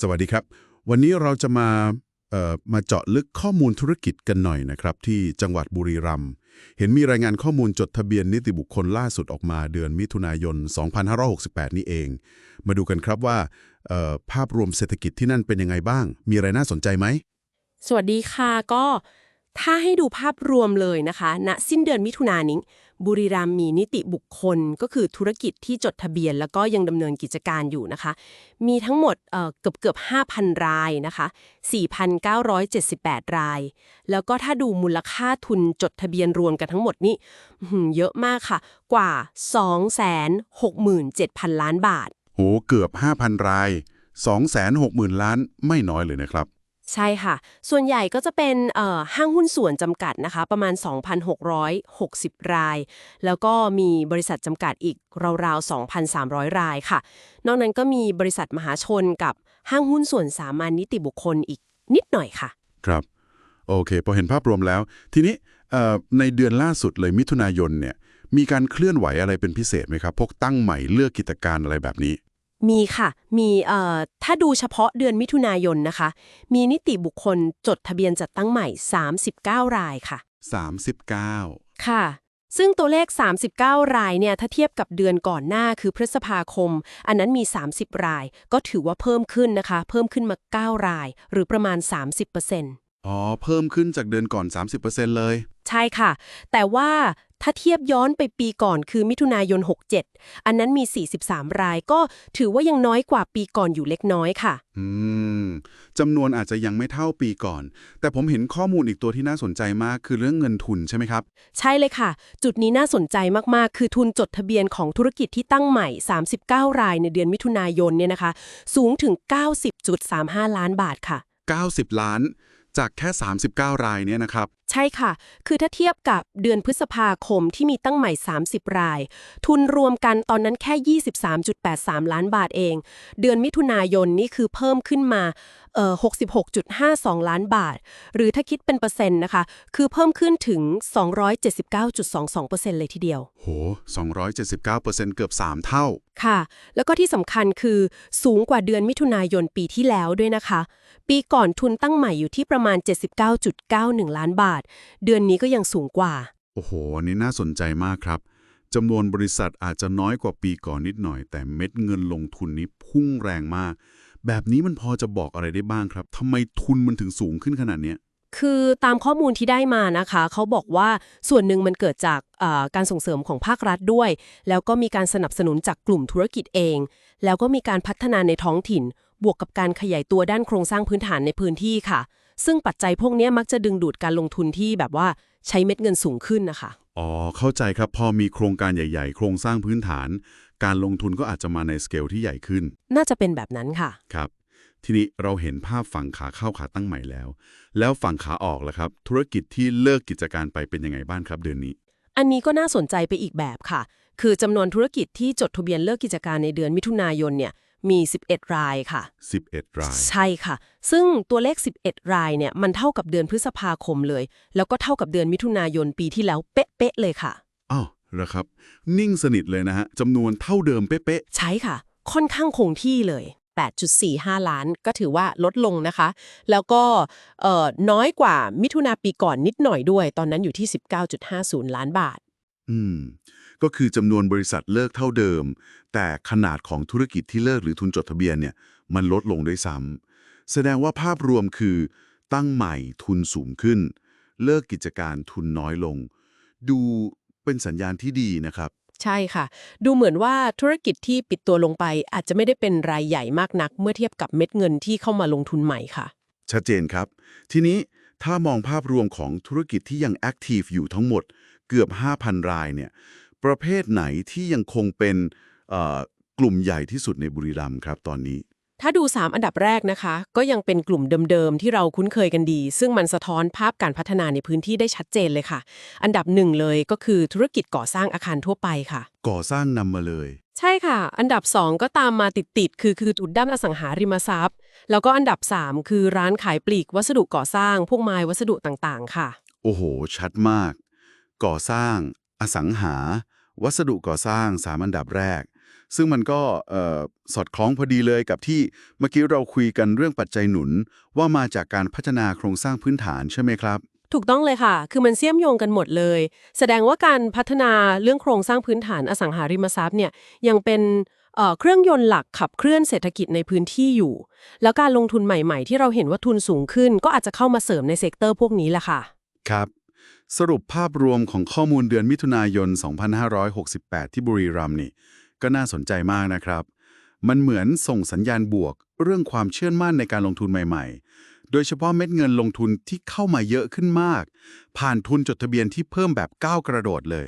สวัสดีครับ วันนี้เราจะมามาเจาะลึกข้อมูลธุรกิจกันหน่อยนะครับ ที่จังหวัดบุรีรัมย์เห็นมีรายงานข้อมูลจดทะเบียนนิติบุคคลล่าสุดออกมาเดือนมิถุนายน 2568 นี่เอง มาดูกันครับว่าภาพรวมเศรษฐกิจที่นั่นเป็นยังไงบ้าง มีอะไรน่าสนใจไหม สวัสดีค่ะก็ถ้าให้ดูภาพรวมเลยนะคะณสิ้นเดือนมิถุนายนนี้ บุรีรัมมีนิติบุคคล ก็คือธุรกิจที่จดทะเบียน แล้วก็ยังดำเนินกิจการอยู่นะคะ มีทั้งหมดเกือบเกือบ5,000 รายนะคะ 4,978 ราย แล้วก็ถ้าดูมูลค่าทุนจดทะเบียนรวมกันทั้งหมดนี้เยอะมากค่ะ กว่า 267,000 ล้านบาทโหเกือบ 5,000 ราย 260,000 ล้านไม่น้อยเลยนะครับ ใช่ค่ะ ส่วนใหญ่ก็จะเป็นห้างหุ้นส่วนจำกัดนะคะ ประมาณ 2,660 ราย แล้วก็มีบริษัทจำกัดอีกราวๆ 2,300 รายค่ะ นอกนั้นก็มีบริษัทมหาชนกับห้างหุ้นส่วนสามัญนิติบุคคลอีกนิดหน่อยค่ะ ครับ โอเค พอเห็นภาพรวมแล้ว ทีนี้ในเดือนล่าสุดเลยมิถุนายนเนี่ยมีการเคลื่อนไหวอะไรเป็นพิเศษไหมครับ พวกตั้งใหม่เลือกกิจการอะไรแบบนี้ มีค่ะ มีเอ่อถ้าดูเฉพาะเดือนมิถุนายนนะคะ มีนิติบุคคลจดทะเบียนจัดตั้งใหม่ 39 รายค่ะ 39 ค่ะ ซึ่งตัวเลข 39 รายเนี่ยถ้าเทียบกับเดือนก่อนหน้าคือพฤษภาคม อันนั้นมี 30 ราย ก็ถือว่าเพิ่มขึ้นนะคะ เพิ่มขึ้นมา 9 ราย หรือประมาณ 30%อ๋อ เพิ่มขึ้นจากเดือนก่อน 30%เลย ใช่ค่ะ แต่ว่าถ้าเทียบย้อนไปปีก่อนคือมิถุนายน 67 อันนั้นมี 43 รายก็ถือว่ายังน้อยกว่าปีก่อนอยู่เล็กน้อยค่ะ อืมจำนวนอาจจะยังไม่เท่าปีก่อน แต่ผมเห็นข้อมูลอีกตัวที่น่าสนใจมากคือเรื่องเงินทุนใช่ไหมครับ ใช่เลยค่ะ จุดนี้น่าสนใจมาก ๆ คือทุนจดทะเบียนของธุรกิจที่ตั้งใหม่ 39 รายในเดือนมิถุนายนเนี่ยนะคะ สูงถึง 90.35 ล้านบาทค่ะ 90 ล้าน จากแค่ 39 รายเนี่ยนะครับใช่ค่ะ คือถ้าเทียบกับเดือนพฤษภาคมที่มีตั้งใหม่ 30 ราย ทุนรวมกันตอนนั้นแค่ 23.83 ล้านบาทเอง เดือนมิถุนายนนี่คือเพิ่มขึ้นมาเอ่อ66.52 ล้านบาท หรือถ้าคิดเป็นเปอร์เซ็นต์นะคะ คือเพิ่มขึ้นถึง 279.22%เลยทีเดียว โห 279%เกือบ 3 เท่า ค่ะ แล้วก็ที่สำคัญคือสูงกว่าเดือนมิถุนายนปีที่แล้วด้วยนะคะ ปีก่อนทุนตั้งใหม่อยู่ที่ประมาณ 79.91 ล้านบาทเดือนนี้ก็ยังสูงกว่า โอ้โหอันนี้น่าสนใจมากครับจำนวนบริษัทอาจจะน้อยกว่าปีก่อนนิดหน่อย แต่เม็ดเงินลงทุนนี้พุ่งแรงมาก แบบนี้มันพอจะบอกอะไรได้บ้างครับทำไมทุนมันถึงสูงขึ้นขนาดเนี้ยคือตามข้อมูลที่ได้มานะคะ เขาบอกว่าส่วนหนึ่งมันเกิดจากเอ่อการส่งเสริมของภาครัฐด้วย แล้วก็มีการสนับสนุนจากกลุ่มธุรกิจเอง แล้วก็มีการพัฒนาในท้องถิ่น บวกกับการขยายตัวด้านโครงสร้างพื้นฐานในพื้นที่ค่ะ ซึ่งปัจจัยพวกนี้มักจะดึงดูดการลงทุนที่แบบว่าใช้เม็ดเงินสูงขึ้นนะคะ อ๋อ เข้าใจครับ พอมีโครงการใหญ่ ๆ โครงสร้างพื้นฐาน การลงทุนก็อาจจะมาในสเกลที่ใหญ่ขึ้น น่าจะเป็นแบบนั้นค่ะ ครับ ทีนี้เราเห็นภาพฝั่งขาเข้าขาตั้งใหม่แล้ว แล้วฝั่งขาออกล่ะครับ ธุรกิจที่เลิกกิจการไปเป็นยังไงบ้างครับเดือนนี้ อันนี้ก็น่าสนใจไปอีกแบบค่ะ คือจำนวนธุรกิจที่จดทะเบียนเลิกกิจการในเดือนมิถุนายนเนี่ย มี 11 รายค่ะ 11 ราย ใช่ค่ะ ซึ่งตัวเลข 11 รายเนี่ยมันเท่ากับเดือนพฤษภาคมเลย แล้วก็เท่ากับเดือนมิถุนายนปีที่แล้วเป๊ะๆเลยค่ะอ้าวเหรอครับ นิ่งสนิทเลยนะฮะจำนวนเท่าเดิมเป๊ะใช่ค่ะ ค่อนข้างคงที่เลย 8.45 ล้านก็ถือว่าลดลงนะคะ แล้วก็เอ่อน้อยกว่ามิถุนาปีก่อนนิดหน่อยด้วย ตอนนั้นอยู่ที่ 19.50 ล้านบาทๆอืม ก็คือจำนวนบริษัทเลิกเท่าเดิม แต่ขนาดของธุรกิจที่เลิกหรือทุนจดทะเบียนเนี่ยมันลดลงด้วยซ้ำแสดงว่าภาพรวมคือ ตั้งใหม่ทุนสูงขึ้น เลิกกิจการทุนน้อยลง ดูเป็นสัญญาณที่ดีนะครับ ใช่ค่ะ ดูเหมือนว่าธุรกิจที่ปิดตัวลงไปอาจจะไม่ได้เป็นรายใหญ่มากนัก เมื่อเทียบกับเม็ดเงินที่เข้ามาลงทุนใหม่ค่ะ ชัดเจนครับ ทีนี้ถ้ามองภาพรวมของธุรกิจที่ยังแอคทีฟอยู่ทั้งหมดเกือบ 5,000 รายเนี่ย ประเภทไหนที่ยังคงเป็นเอ่อกลุ่มใหญ่ที่สุดในบุรีรัมย์ครับตอนนี้ ถ้าดู 3 อันดับแรกนะคะ ก็ยังเป็นกลุ่มเดิมๆ ที่เราคุ้นเคยกันดี ซึ่งมันสะท้อนภาพการพัฒนาในพื้นที่ได้ชัดเจนเลยค่ะ อันดับหนึ่งเลยก็คือธุรกิจก่อสร้างอาคารทั่วไปค่ะ ก่อสร้างนำมาเลย ใช่ค่ะ อันดับ 2 ก็ตามมาติดๆคือคือจุดด้านอสังหาริมทรัพย์ แล้วก็อันดับ 3 คือร้านขายปลีกวัสดุก่อสร้าง พวกไม้วัสดุต่างๆ ค่ะ โอ้โห ชัดมาก ก่อสร้าง อสังหา วัสดุก่อสร้างสามอันดับแรก ซึ่งมันก็เอ่อสอดคล้องพอดีเลยกับที่เมื่อกี้เราคุยกันเรื่องปัจจัยหนุน ว่ามาจากการพัฒนาโครงสร้างพื้นฐานใช่ไหมครับ ถูกต้องเลยค่ะ คือมันเชื่อมโยงกันหมดเลย แสดงว่าการพัฒนาเรื่องโครงสร้างพื้นฐานอสังหาริมทรัพย์เนี่ยยังเป็นเอ่อเครื่องยนต์หลักขับเคลื่อนเศรษฐกิจในพื้นที่อยู่ แล้วการลงทุนใหม่ๆ ที่เราเห็นว่าทุนสูงขึ้น ก็อาจจะเข้ามาเสริมในเซกเตอร์พวกนี้แหละค่ะ ครับ สรุปภาพรวมของข้อมูลเดือนมิถุนายน 2568 ที่บุรีรัมย์นี่ ก็น่าสนใจมากนะครับ มันเหมือนส่งสัญญาณบวก เรื่องความเชื่อมั่นในการลงทุนใหม่ ๆ โดยเฉพาะเม็ดเงินลงทุนที่เข้ามาเยอะขึ้นมาก ผ่านทุนจดทะเบียนที่เพิ่มแบบก้าวกระโดดเลย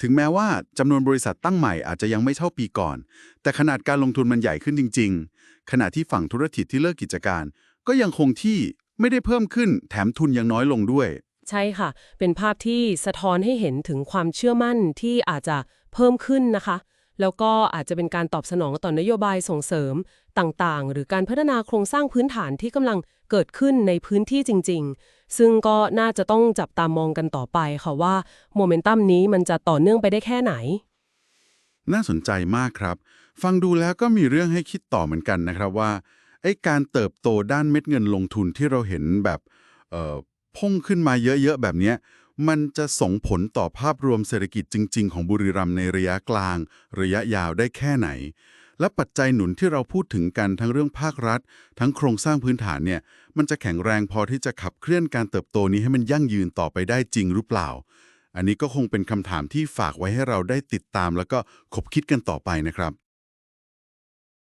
ถึงแม้ว่าจำนวนบริษัทตั้งใหม่อาจจะยังไม่เท่าปีก่อน แต่ขนาดการลงทุนมันใหญ่ขึ้นจริง ๆ ขณะที่ฝั่งธุรกิจที่เลิกกิจการ ก็ยังคงที่ไม่ได้เพิ่มขึ้นแถมทุนยังน้อยลงด้วย ใช่ค่ะ เป็นภาพที่สะท้อนให้เห็นถึงความเชื่อมั่นที่อาจจะเพิ่มขึ้นนะคะ แล้วก็อาจจะเป็นการตอบสนองต่อนโยบายส่งเสริมต่างๆ หรือการพัฒนาโครงสร้างพื้นฐานที่กำลังเกิดขึ้นในพื้นที่จริง ๆ ซึ่งก็น่าจะต้องจับตามองกันต่อไปค่ะว่าโมเมนตัมนี้มันจะต่อเนื่องไปได้แค่ไหน น่าสนใจมากครับ ฟังดูแล้วก็มีเรื่องให้คิดต่อเหมือนกันนะครับว่าไอ้การเติบโตด้านเม็ดเงินลงทุนที่เราเห็นแบบเอ่อ พุ่งขึ้นมาเยอะๆ แบบนี้ มันจะส่งผลต่อภาพรวมเศรษฐกิจจริง ๆ ของบุรีรัมย์ในระยะกลาง ระยะยาวได้แค่ไหน และปัจจัยหนุนที่เราพูดถึงกันทั้งเรื่องภาครัฐ ทั้งโครงสร้างพื้นฐานเนี่ย มันจะแข็งแรงพอที่จะขับเคลื่อนการเติบโตนี้ให้มันยั่งยืนต่อไปได้จริงหรือเปล่า อันนี้ก็คงเป็นคำถามที่ฝากไว้ให้เราได้ติดตาม แล้วก็คบคิดกันต่อไปนะครับ